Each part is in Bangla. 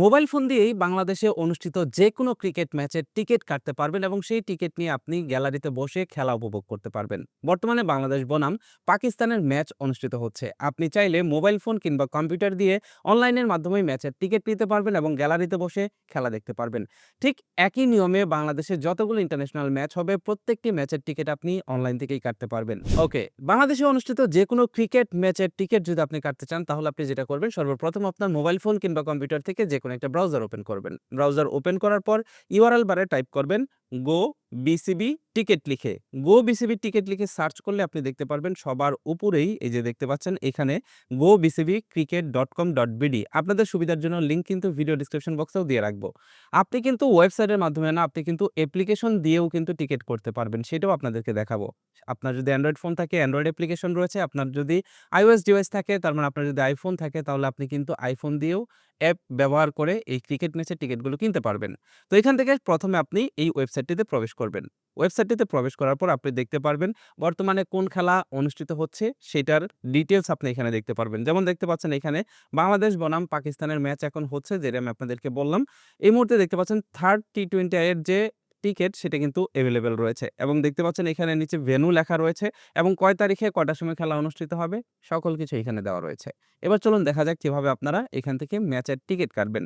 মোবাইল ফোন দিয়েই বাংলাদেশে অনুষ্ঠিত যে কোনো ক্রিকেট ম্যাচের টিকিট কাটতে পারবেন এবং সেই টিকিট নিয়ে আপনি গ্যালারিতে বসে খেলা উপভোগ করতে পারবেন। বর্তমানে বাংলাদেশ বনাম পাকিস্তানের ম্যাচ অনুষ্ঠিত হচ্ছে। আপনি চাইলে মোবাইল ফোন কিংবা কম্পিউটার দিয়ে অনলাইনের মাধ্যমে ম্যাচের টিকিট নিতে পারবেন এবং গ্যালারিতে বসে খেলা দেখতে পারবেন। ঠিক একই নিয়মে বাংলাদেশে যতগুলো ইন্টারন্যাশনাল ম্যাচ হবে, প্রত্যেকটি ম্যাচের টিকিট আপনি অনলাইন থেকেই কাটতে পারবেন। ওকে, বাংলাদেশে অনুষ্ঠিত যে কোনো ক্রিকেট ম্যাচের টিকিট যদি আপনি কাটতে চান, তাহলে আপনি যেটা করবেন, সর্বপ্রথম আপনার মোবাইল ফোন কিংবা কম্পিউটার থেকে যে কোনো একটা ব্রাউজার ওপেন করবেন। ব্রাউজার ওপেন করার পর ইউআরএল বারে টাইপ করবেন গো বিসিবি টিকিট লিখে। গো বিসিবি টিকিট লিখে সার্চ করলে আপনি দেখতে পারবেন সবার উপরেই এই যে দেখতে পাচ্ছেন, এখানে go BCB cricket dot com dot BD আপনাদের সুবিধার জন্য লিঙ্ক কিন্তু ভিডিও ডিসক্রিপশন বক্সেও দিয়ে রাখব। আপনি কিন্তু ওয়েবসাইটের মাধ্যমে না, আপনি কিন্তু অ্যাপ্লিকেশন দিয়েও কিন্তু টিকিট করতে পারবেন, সেটাও আপনাদেরকে দেখাবো। আপনার যদি অ্যান্ড্রয়েড ফোন থাকে অ্যান্ড্রয়েড অ্যাপ্লিকেশন রয়েছে, আপনার যদি আইওএস ডিভাইস থাকে, তার মানে আপনার যদি আইফোন থাকে, তাহলে আপনি কিন্তু আইফোন দিয়েও অ্যাপ ব্যবহার করে এই ক্রিকেট ম্যাচের টিকিটগুলো কিনতে পারবেন। তো এখান থেকে প্রথমে আপনি এই ওয়েবসাইটটিতে প্রবেশ করবেন। ওয়েবসাইটটিতে প্রবেশ করার পর আপনি দেখতে পারবেন বর্তমানে কোন খেলা অনুষ্ঠিত হচ্ছে, সেটার ডিটেলস আপনি এখানে দেখতে পারবেন। যেমন দেখতে পাচ্ছেন এখানে বাংলাদেশ বনাম পাকিস্তানের ম্যাচ এখন হচ্ছে, যেটা আমি আপনাদেরকে বললাম। এই মুহূর্তে দেখতে পাচ্ছেন থার্ড টি টোয়েন্টি এর যে টিকিট সেটা কিন্তু অ্যাভেলেবেল রয়েছে। এবং দেখতে পাচ্ছেন এখানে নিচে ভেনু লেখা রয়েছে এবং কয় তারিখে কয়টার সময় খেলা অনুষ্ঠিত হবে সকল কিছু এখানে দেওয়া রয়েছে। এবার চলুন দেখা যাক কীভাবে আপনারা এখান থেকে ম্যাচের টিকিট কাটবেন।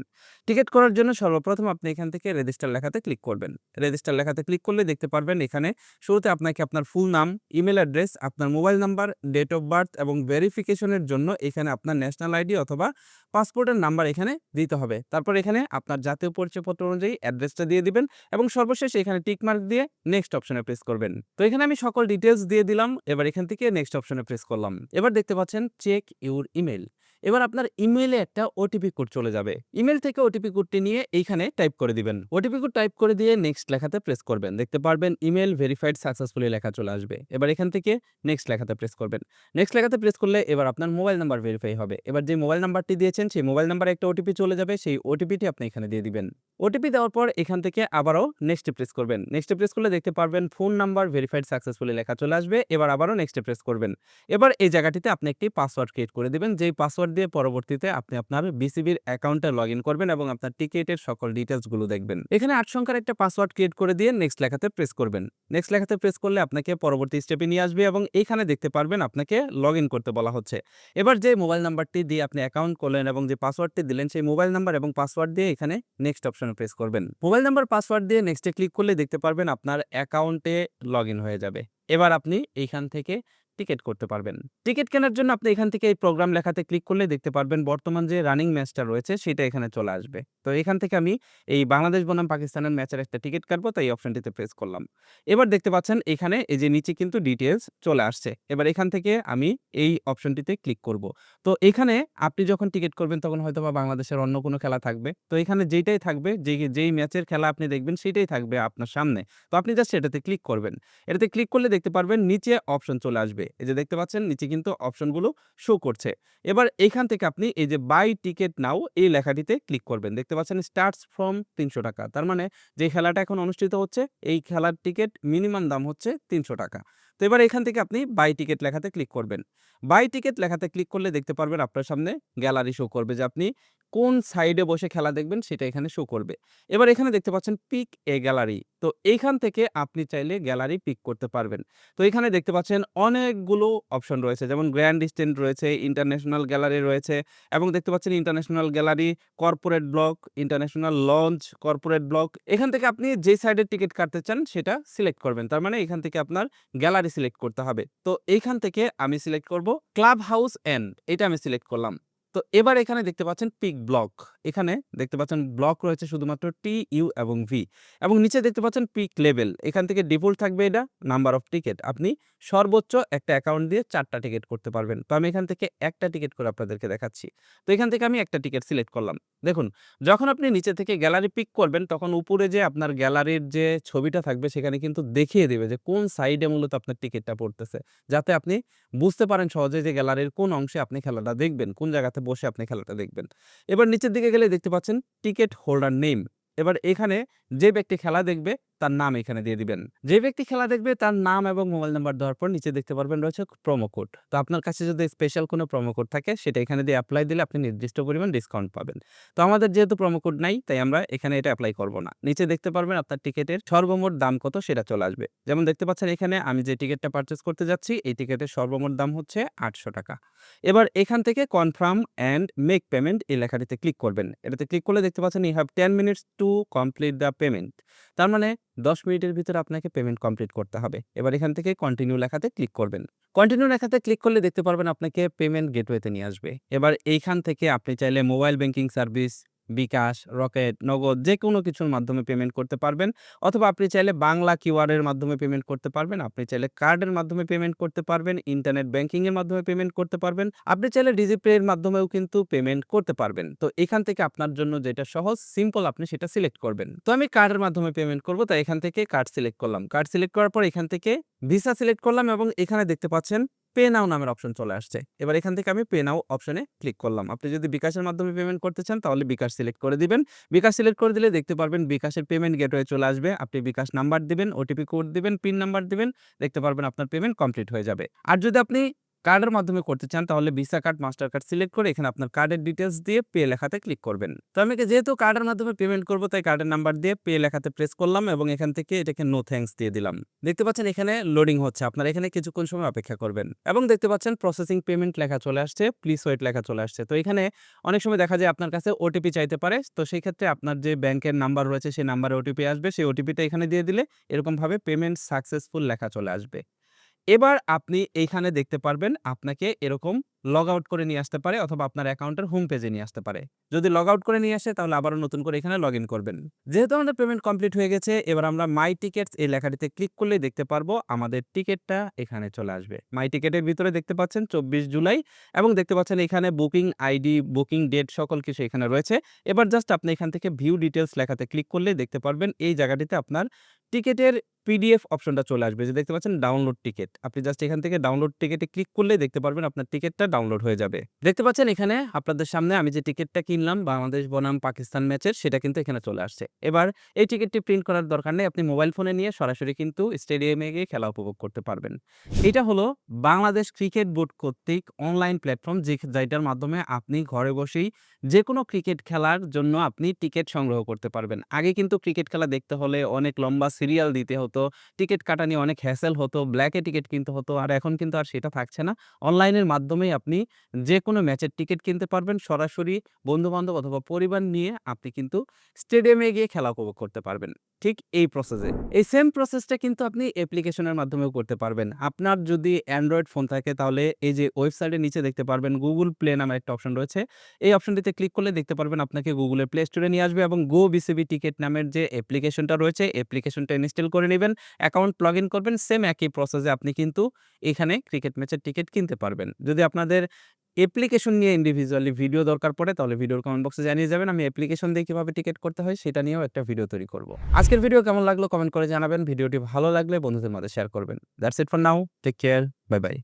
টিকিট করার জন্য সর্বপ্রথম আপনি এখান থেকে রেজিস্টার লেখাতে ক্লিক করবেন। রেজিস্টার লেখাতে ক্লিক করলে দেখতে পারবেন এখানে শুরুতে আপনাকে আপনার ফুল নাম ইমেল অ্যাড্রেস আপনার mobile number date of birth এবং ভেরিফিকেশনের জন্য এখানে আপনার ন্যাশনাল আইডি অথবা পাসপোর্টের নাম্বার এখানে দিতে হবে। তারপর এখানে আপনার জাতীয় পরিচয়পত্র অনুযায়ী অ্যাড্রেসটা দিয়ে দিবেন এবং সর্বশেষ এখানে টিক মার্ক দিয়ে নেক্সট অপশনে প্রেস করবেন। তো এখানে আমি সকল ডিটেলস দিয়ে দিলাম, এবার এখান থেকে নেক্সট অপশনে প্রেস করলাম। এবার দেখতে পাচ্ছেন চেক ইউর ইমেল এবার আপনার ইমেইলে একটা ওটিপি কোড চলে যাবে। ইমেল থেকে ওটিপি কোডটি নিয়ে এইখানে টাইপ করে দিবেন। ওটিপি কোড টাইপ করে দিয়ে নেক্সট লেখাতে প্রেস করবেন। দেখতে পারবেন ইমেল ভেরিফাইড সাকসেসফুলি লেখা চলে আসবে। এবার এখান থেকে নেক্সট লেখাতে প্রেস করবেন। নেক্সট লেখাতে প্রেস করলে এবার আপনার মোবাইল নাম্বার ভেরিফাই হবে। এবার যে মোবাইল নাম্বারটি দিয়েছেন, সেই মোবাইল নাম্বারে একটা ওটিপি চলে যাবে। সেই ওটিপিটি আপনি এখানে দিয়ে দিবেন। ওটিপি দেওয়ার পর এখান থেকে আবারও নেক্সটে প্রেস করবেন। নেক্সটে প্রেস করলে দেখতে পারবেন ফোন নাম্বার ভেরিফাইড সাকসেসফুলি লেখা চলে আসবে। এবার আবারও নেক্সটে প্রেস করবেন। এবার এই জায়গাটিতে আপনি একটি পাসওয়ার্ড ক্রিয়েট করে দেবেন। যেই পাসওয়ার্ড দিয়ে পরবর্তীতে আপনি আপনার বিসিবির অ্যাকাউন্টে লগ করবেন এবং আপনার টিকিটের সকল ডিটেলসগুলো দেখবেন। এখানে আট সংখ্যার একটা পাসওয়ার্ড ক্রিয়েট করে দিয়ে নেক্সট লেখাতে প্রেস করবেন। নেক্সট লেখাতে প্রেস করলে আপনাকে পরবর্তী স্টেপে নিয়ে আসবে এবং এইখানে দেখতে পারবেন আপনাকে লগ করতে বলা হচ্ছে। এবার যে মোবাইল নাম্বারটি দিয়ে আপনি অ্যাকাউন্ট করলেন এবং যে পাসওয়ার্ডটি দিলেন সেই মোবাইল নাম্বার এবং পাসওয়ার্ড দিয়ে এখানে নেক্সট অপশনে প্রেস করবেন। মোবাইল নাম্বার পাসওয়ার্ড দিয়ে নেক্সটে ক্লিক করলে দেখতে পারবেন আপনার অ্যাকাউন্টে লগ হয়ে যাবে। এবার আপনি এইখান থেকে টিকিট করতে পারবেন। টিকিট কেনার জন্য আপনি এখান থেকে এই প্রোগ্রাম লেখাতে ক্লিক করলে দেখতে পারবেন বর্তমান যে রানিং ম্যাচটা রয়েছে সেটা এখানে চলে আসবে। তো এখান থেকে আমি এই বাংলাদেশ, বনাম, পাকিস্তানের ম্যাচের একটা টিকিট কাটবো, তাই অপশনটিতে প্রেস করলাম। এবার দেখতে পাচ্ছেন এখানে এই যে নিচে কিন্তু ডিটেলস চলে আসছে। এবার এখান থেকে আমি এই অপশনটিতে ক্লিক করব। তো এখানে আপনি যখন টিকিট করবেন তখন হয়তো বা বাংলাদেশের অন্য কোনো খেলা থাকবে। তো এখানে যেইটাই থাকবে, যে যেই ম্যাচের খেলা আপনি দেখবেন সেটাই থাকবে আপনার সামনে। তো আপনি জাস্ট এটাতে ক্লিক করবেন। এটাতে ক্লিক করলে দেখতে পারবেন নিচে অপশন চলে আসবে। এই যে দেখতে পাচ্ছেন, নিচে কিন্তু অপশনগুলো শো করছে। এবার এখান থেকে আপনি এই যে বাই টিকিট নাও এই লেখাটিতে ক্লিক করবেন। দেখতে পাচ্ছেন স্টার্টস ফ্রম তিনশো টাকা। তার মানে যে খেলাটা এখন অনুষ্ঠিত হচ্ছে, এই খেলার টিকিট মিনিমাম দাম হচ্ছে তিনশো টাকা। তো এবার এখান থেকে আপনি বাই টিকিট লেখাতে ক্লিক করবেন। বাই টিকিট লেখাতে ক্লিক করলে দেখতে পারবেন আপনার সামনে গ্যালারি শো করবে যে আপনি কোন সাইডে বসে খেলা দেখবেন সেটা এখানে শো করবে। এবার এখানে দেখতে পাচ্ছেন পিক এ গ্যালারি তো এইখান থেকে আপনি চাইলে গ্যালারি পিক করতে পারবেন। তো এখানে দেখতে পাচ্ছেন অনেকগুলো অপশন রয়েছে, যেমন গ্র্যান্ড স্ট্যান্ড রয়েছে ইন্টারন্যাশনাল গ্যালারি রয়েছে এবং দেখতে পাচ্ছেন international gallery corporate block international lounge corporate block এখান থেকে আপনি যে সাইডের টিকিট কাটতে চান সেটা সিলেক্ট করবেন। তার মানে এখান থেকে আপনার গ্যালারি সিলেক্ট করতে হবে। তো এইখান থেকে আমি সিলেক্ট করব ক্লাব হাউস এন্ড এটা আমি সিলেক্ট করলাম। তো এবার এখানে দেখতে পাচ্ছেন পিক ব্লক। এখানে দেখতে পাচ্ছেন ব্লক রয়েছে শুধুমাত্র টি, ইউ এবং ভি। এবং নিচে দেখতে পাচ্ছেন পিক লেভেল। এখান থেকে ডিফল্ট থাকবে এটা, নাম্বার অফ টিকিট। আপনি সর্বোচ্চ একটা অ্যাকাউন্ট দিয়ে চারটা টিকিট করতে পারবেন। তো আমি এখান থেকে একটা টিকিট করে আপনাদেরকে দেখাচ্ছি। তো এখান থেকে আমি একটা টিকিট সিলেক্ট করলাম। দেখুন, যখন আপনি নিচে থেকে গ্যালারি পিক করবেন, তখন উপরে যে আপনার গ্যালারির যে ছবিটা থাকবে, সেখানে কিন্তু দেখিয়ে দেবে যে কোন সাইডে মূলত আপনার টিকিটটা পড়তেছে। যাতে আপনি বুঝতে পারেন সহজে যে গ্যালারির কোন অংশে আপনি খেলাটা দেখবেন, কোন জায়গাতে বসে আপনি খেলাটা দেখবেন। এবার নিচের দিকে গেলে দেখতে পাচ্ছেন টিকিট হোল্ডার নেম। এবার এখানে যে ব্যক্তি খেলা দেখবে তার নাম এখানে দিয়ে দিবেন। যে ব্যক্তি খেলা দেখবে, তার নাম এবং মোবাইল নাম্বার দেওয়ার পর নিচে দেখতে পারবেন রয়েছে প্রোমো কোড তো আপনার কাছে যদি স্পেশাল কোনো প্রোমো কোড থাকে, সেটা এখানে দিয়ে অ্যাপ্লাই দিলে আপনি নির্দিষ্ট পরিমাণ ডিসকাউন্ট পাবেন। তো আমাদের যেহেতু প্রোমো কোড নাই, তাই আমরা এখানে এটা অ্যাপ্লাই করব না। নিচে দেখতে পারবেন আপনার টিকিটের সর্বমোট দাম কত সেটা চলে আসবে। যেমন দেখতে পাচ্ছেন এখানে আমি যে টিকিটটা পারচেস করতে যাচ্ছি, এই টিকিটের সর্বমোট দাম হচ্ছে আটশো টাকা। এবার এখান থেকে কনফার্ম অ্যান্ড মেক পেমেন্ট এই লেখাটিতে ক্লিক করবেন। এটাতে ক্লিক করলে দেখতে পাচ্ছেন you have ten minutes to complete the payment তার মানে দশ মিনিটের ভিতরে আপনাকে পেমেন্ট কমপ্লিট করতে হবে। এবার এখান থেকে কন্টিনিউ লেখাতে ক্লিক করবেন। কন্টিনিউ লেখাতে ক্লিক করলে দেখতে পারবেন আপনাকে পেমেন্ট গেটওয়েতে নিয়ে আসবে। এবার এইখান থেকে আপনি চাইলে mobile banking service bKash, Rocket, Nagad যে কোনো কিছুর মাধ্যমে পেমেন্ট করতে পারবেন। অথবা আপনি চাইলে বাংলা কিউআর এর মাধ্যমে পেমেন্ট করতে পারবেন। আপনি চাইলে কার্ডের মাধ্যমে পেমেন্ট করতে পারবেন। ইন্টারনেট ব্যাংকিং এর মাধ্যমে পেমেন্ট করতে পারবেন। আপনি চাইলে ডিজিপে এর মাধ্যমেও কিন্তু পেমেন্ট করতে পারবেন। তো এখান থেকে আপনার জন্য যেটা সহজ সিম্পল আপনি সেটা সিলেক্ট করবেন। তো আমি কার্ডের মাধ্যমে পেমেন্ট করব। তাই এখান থেকে কার্ড সিলেক্ট করলাম। কার্ড সিলেক্ট করার পর এখান থেকে ভিসা সিলেক্ট করলাম এবং এখানে দেখতে পাচ্ছেন পে নাও নামের অপশন চলে আসছে। এবার এখান থেকে আমি পে নাও অপশনে ক্লিক করলাম। আপনি যদি বিকাশের মাধ্যমে পেমেন্ট করতে চান, তাহলে বিকাশ সিলেক্ট করে দিবেন। বিকাশ সিলেক্ট করে দিলে দেখতে পারবেন বিকাশের পেমেন্ট গেটওয়ে চলে আসবে। আপনি বিকাশ নাম্বার দিবেন ওটিপি কোড দিবেন পিন নাম্বার দিবেন, দেখতে পারবেন আপনার পেমেন্ট কমপ্লিট হয়ে যাবে। আর যদি আপনি কার্ডের মাধ্যমে করতে চান, তাহলে visa card master card select করে এখানে আপনার কার্ডের ডিটেলস দিয়ে পে লেখাতে ক্লিক করবেন। তো আমি যেহেতু কার্ডের মাধ্যমে পেমেন্ট করব, তাই কার্ডের নাম্বার দিয়ে পে লেখাতে প্রেস করলাম এবং এখান থেকে এটাকে নো থ্যাঙ্কস দিয়ে দিলাম। দেখতে পাচ্ছেন এখানে লোডিং হচ্ছে, আপনারা এখানে কিছুক্ষণ সময় অপেক্ষা করবেন। এবং দেখতে পাচ্ছেন প্রসেসিং পেমেন্ট লেখা চলে আসছে প্লিজ ওয়েট লেখা চলে আসছে। তো এখানে অনেক সময় দেখা যায় আপনার কাছে ওটিপি চাইতে পারে, তো সেই ক্ষেত্রে আপনার যে ব্যাংকের নাম্বার রয়েছে, সেই নাম্বারে ওটিপি আসবে, সেই ওটিপিটা এখানে দিয়ে দিলে এরকমভাবে পেমেন্ট সাকসেসফুল লেখা চলে আসবে। এবার আপনি এইখানে দেখতে পারবেন আপনাকে এরকম লগ আউট করে নিয়ে আসতে পারে অথবা আপনার অ্যাকাউন্টের হোম পেজে নিয়ে আসতে পারে। যদি লগ আউট করে নিয়ে আসে তাহলে আবারও নতুন করে এখানে লগ করবেন। যেহেতু আমাদের পেমেন্ট কমপ্লিট হয়ে গেছে, এবার আমরা মাই টিকেটস এই লেখাটিতে ক্লিক করলেই দেখতে পারব আমাদের টিকিটটা এখানে চলে আসবে। মাই টিকেটের ভিতরে দেখতে পাচ্ছেন চব্বিশ জুলাই এবং দেখতে পাচ্ছেন এখানে বুকিং আইডি বুকিং ডেট সকল কিছু এখানে রয়েছে। এবার জাস্ট আপনি এখান থেকে ভিউ ডিটেলস লেখাতে ক্লিক করলেই দেখতে পারবেন এই জায়গাটিতে আপনার টিকেটের পিডিএফ অপশনটা চলে আসবে। যে দেখতে পাচ্ছেন ডাউনলোড টিকিট আপনি জাস্ট এখান থেকে ডাউনলোড টিকেটে ক্লিক করলে দেখতে পারবেন আপনার টিকিটটা ডাউনলোড হয়ে যাবে। দেখতে পাচ্ছেন এখানে আপনাদের সামনে আমি যে টিকিটটা কিনলাম বাংলাদেশ, বনাম, পাকিস্তান ম্যাচের সেটা কিন্তু এখানে চলে আসছে। এবার এই টিকিটটি প্রিন্ট করার দরকার নেই। আপনি মোবাইল ফোনে নিয়ে সরাসরি কিন্তু স্টেডিয়ামে গিয়ে খেলা উপভোগ করতে পারবেন। এটা হলো বাংলাদেশ ক্রিকেট বোর্ড কর্তৃক অনলাইন প্ল্যাটফর্ম যে যেটার মাধ্যমে আপনি ঘরে বসেই যে কোনো ক্রিকেট খেলার জন্য আপনি টিকিট সংগ্রহ করতে পারবেন। আগে কিন্তু ক্রিকেট খেলা দেখতে হলে অনেক লম্বা সিরিয়াল দিতে হতো। টিকিট কাটা নিয়ে অনেক হ্যাসেল হতো ব্ল্যাকে টিকিট কিনতে হতো, আর এখন কিন্তু আর সেটা থাকছে না। অনলাইনের মাধ্যমেই আপনি যে কোনো ম্যাচের টিকিট কিনতে পারবেন, সরাসরি বন্ধুবান্ধব অথবা পরিবার নিয়ে আপনি কিন্তু স্টেডিয়ামে গিয়ে খেলা উপভোগ করতে পারবেন। ঠিক এই প্রসেসে এই সেম প্রসেসটা কিন্তু আপনি অ্যাপ্লিকেশনের মাধ্যমেও করতে পারবেন। আপনার যদি অ্যান্ড্রয়েড ফোন থাকে, তাহলে এই যে ওয়েবসাইটের নিচে দেখতে পারবেন গুগল প্লে নামে একটা অপশন রয়েছে। এই অপশনটিতে ক্লিক করলে দেখতে পারবেন আপনাকে গুগলের প্লে স্টোরে নিয়ে আসবে এবং গো বিসিবি টিকিট নামের যে অ্যাপ্লিকেশনটা রয়েছে অ্যাপ্লিকেশনটা ইনস্টল করে নেবেন অ্যাকাউন্ট লগ করবেন, সেম একই প্রসেসে আপনি কিন্তু এখানে ক্রিকেট ম্যাচের টিকিট কিনতে পারবেন। যদি আপনাদের অ্যাপ্লিকেশন নিয়ে ইন্ডিভিজুয়ালি ভিডিও দরকার পড়ে, তাহলে ভিডিওর কমেন্ট বক্সে জানিয়ে যাবেন, আমি অ্যাপ্লিকেশন দিয়ে কীভাবে টিকিট করতে হয়, সেটা নিয়েও একটা ভিডিও তৈরি করব। আজকের ভিডিও কেমন লাগল কমেন্ট করে জানাবেন। ভিডিওটি ভালো লাগলে বন্ধুদের মধ্যে শেয়ার করবেন। That's it for now take care bye bye